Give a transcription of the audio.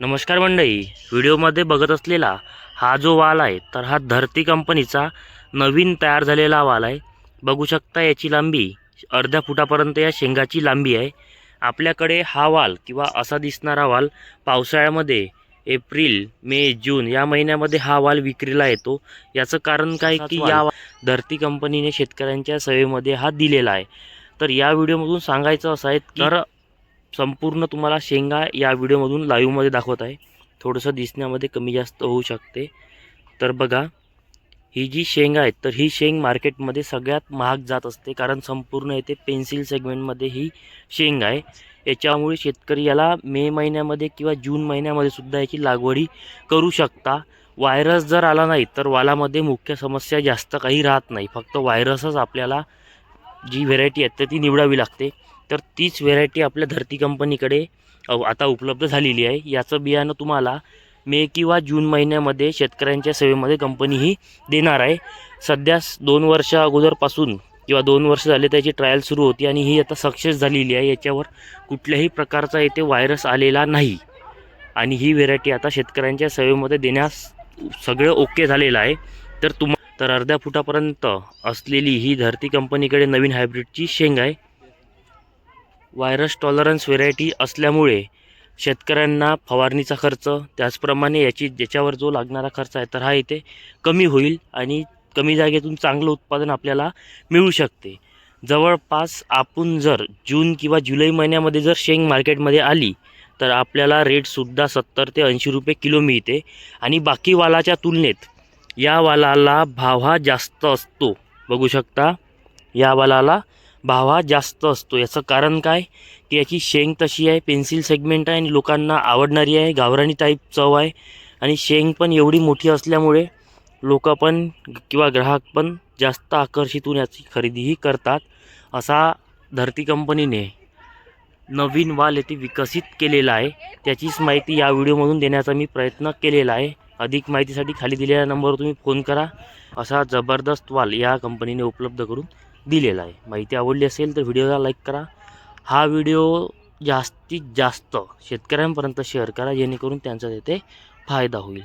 नमस्कार मंडळी. व्हिडिओमध्ये बघत असलेला हा जो वाल आहे तर हा धरती कंपनीचा नवीन तयार झालेला वाल आहे. बघू शकता याची लांबी अर्ध्या फुटापर्यंत या शेंगाची लांबी आहे. आपल्याकडे हा वाल किंवा असा दिसणारा वाल पावसाळ्यामध्ये एप्रिल मे जून या महिन्यामध्ये हा वाल विक्रीला येतो. याचं कारण काय की या धरती कंपनीने शेतकऱ्यांच्या सेवेमध्ये हा दिलेला आहे. तर या व्हिडिओमधून सांगायचं असं आहे की तर संपूर्ण तुम्हाला शेंगा या व्हिडिओमधून लाईव्हमध्ये दाखवत आहे. थोडंसं दिसण्यामध्ये कमी जास्त होऊ शकते. तर बघा ही जी शेंगा आहे तर ही शेंग मार्केटमध्ये सगळ्यात महाग जात असते कारण संपूर्ण येथे पेन्सिल सेगमेंटमध्ये ही शेंग आहे. याच्यामुळे शेतकरी याला मे महिन्यामध्ये किंवा जून महिन्यामध्ये सुद्धा याची लागवडी करू शकता. व्हायरस जर आला नाही तर वालामध्ये मुख्य समस्या जास्त काही राहत नाही. फक्त व्हायरसच आपल्याला जी व्हेरायटी आहे तर ती निवडावी लागते. तर तीच व्हेरायटी आपल्या धरती कंपनीकडे आता उपलब्ध झालेली आहे. याचं बियाणं तुम्हाला मे किंवा जून महिन्यामध्ये शेतकऱ्यांच्या सेवेमध्ये कंपनी ही देणार आहे. सध्या दोन वर्षा अगोदरपासून किंवा दोन वर्ष झाले त्याची ट्रायल सुरू होती आणि ही आता सक्सेस झालेली आहे. याच्यावर कुठल्याही प्रकारचा येथे व्हायरस आलेला नाही. आणि ही व्हेरायटी आता शेतकऱ्यांच्या सेवेमध्ये देण्यास सगळं ओके झालेलं आहे. तर तुम तर अर्ध्या फुटापर्यंत असलेली ही धरती कंपनीकडे नवीन हायब्रिडची शेंग आहे. व्हायरस टॉलरन्स व्हेरायटी असल्यामुळे शेतकऱ्यांना फवारणीचा खर्च त्याचप्रमाणे याची ज्याच्यावर जो लागणारा खर्च आहे तर हा इथे कमी होईल आणि कमी जागेतून चांगलं उत्पादन आपल्याला मिळू शकते. जवळपास आपण जर जून किंवा जुलै महिन्यामध्ये जर शेंग मार्केटमध्ये आली तर आपल्याला रेटसुद्धा सत्तर ते ऐंशी रुपये किलो मिळते. आणि बाकी वालाच्या तुलनेत या वालाला भाव हा जास्त असतो. बघू शकता या वालाला भाव हा जास्त असतो. याचं कारण काय? की याची शेंग तशी आहे पेन्सिल सेगमेंट आहे आणि लोकांना आवडणारी आहे गावराणी टाईप चव आहे आणि शेंग पण एवढी मोठी असल्यामुळे लोक पण किंवा ग्राहक पण जास्त आकर्षित होऊन याची खरेदीही करतात असा धरती कंपनीने नवीन वाल येथे विकसित केलेला आहे. त्याचीच माहिती या व्हिडिओमधून देण्याचा मी प्रयत्न केलेला आहे. अधिक माहितीसाठी खाली दिलेल्या नंबरवर तुम्ही फोन करा. असा जबरदस्त वाल या कंपनीने उपलब्ध करून दिलेला आहे. माहिती आवडली असेल तर व्हिडिओला लाईक करा. हा व्हिडिओ जास्तीत जास्त शेतकऱ्यांपर्यंत शेअर करा जेणेकरून त्यांचा तेथे फायदा होईल.